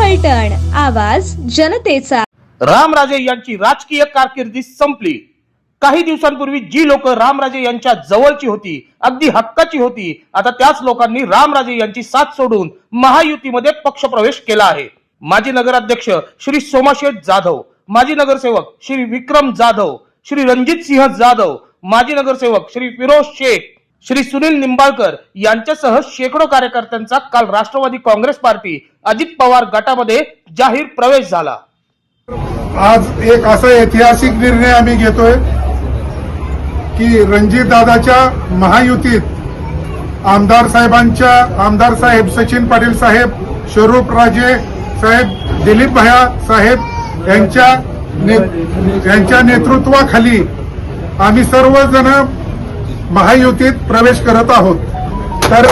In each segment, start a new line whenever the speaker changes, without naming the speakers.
फलटण. आवाज जनतेचा.
रामराजे यांची राजकीय कारकिर्दी संपली. काही दिवसांपूर्वी जी लोक रामराजे यांच्या जवळची होती अगदी हक्काची होती आता त्याच लोकांनी रामराजे यांची साथ सोडून महायुतीमध्ये पक्षप्रवेश केला आहे. माजी नगराध्यक्ष श्री सोमाशेठ जाधव माजी नगरसेवक श्री विक्रम जाधव श्री रणजित सिंह जाधव माजी नगरसेवक श्री फिरोज शेख श्री सुनील निंबाळकर यांच्यासह शेकडो कार्यकर्त्यांचा काल राष्ट्रवादी काँग्रेस पार्टी अजित पवार गटामध्ये जाहीर प्रवेश झाला.
आज एक असा ऐतिहासिक निर्णय आम्ही घेतोय की रणजित दादाच्या महायुतीत आमदार साहेबांच्या आमदार साहेब सचिन पाटील साहेब स्वरूप राजे साहेब दिलीप भया साहेब यांच्या ने- यांच्या नेतृत्वाखाली आम्ही सर्वजण महायुतीत प्रवेश करत आहोत. तर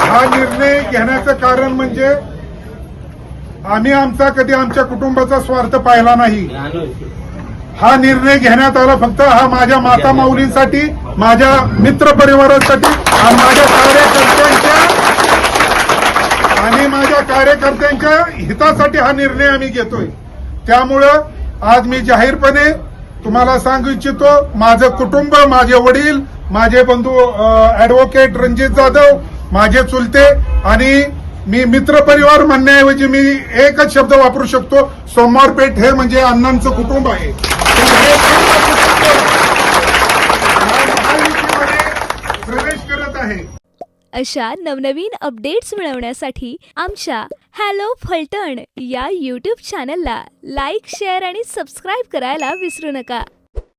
हा निर्णय घेण्याचं कारण म्हणजे आम्ही आमचा कधी आमच्या कुटुंबाचा स्वार्थ पाहिला नाही. हा निर्णय घेण्यात आला फक्त हा माझ्या माता माऊलींसाठी माझ्या मित्र परिवारासाठी माझ्या कार्यकर्त्यांच्या आणि माझ्या कार्यकर्त्यांच्या हितासाठी हा निर्णय आम्ही घेतोय. त्यामुळं आज मी जाहीरपणे तुम्हाला सांगू इच्छितो माझं कुटुंब माझे वडील माझे बंधू ऍडव्होकेट रणजित जाधव माझे चुलते आणि मी मित्र परिवार म्हणण्याऐवजी मी एकच शब्द वापरू शकतो सोमवार पेठ हे म्हणजे अण्णांचं कुटुंब आहे. प्रवेश करत आहे.
अशा नवनवीन अपडेट्स मिळवण्यासाठी आमच्या हॅलो फलटण या यूट्यूब चॅनलला लाईक शेअर आणि सबस्क्राईब करायला विसरू नका.